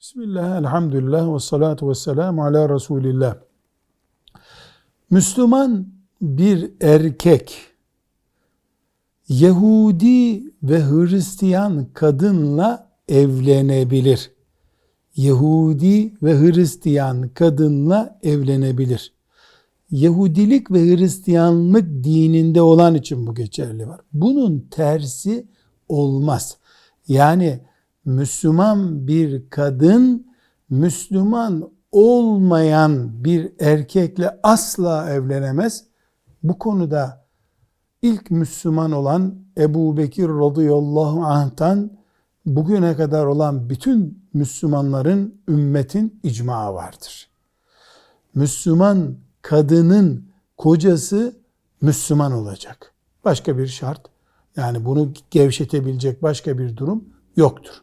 Bismillah, elhamdülillah ve salatu ve selamu ala Resulillah. Müslüman bir erkek Yahudi ve Hristiyan kadınla evlenebilir. Yahudi ve Hristiyan kadınla evlenebilir. Yahudilik ve Hristiyanlık dininde olan için bu geçerli var. Bunun tersi olmaz. Yani Müslüman bir kadın Müslüman olmayan bir erkekle asla evlenemez. Bu konuda ilk Müslüman olan Ebu Bekir radıyallahu anh'tan bugüne kadar olan bütün Müslümanların ümmetin icma vardır. Müslüman kadının kocası Müslüman olacak. Başka bir şart yani bunu gevşetebilecek başka bir durum yoktur.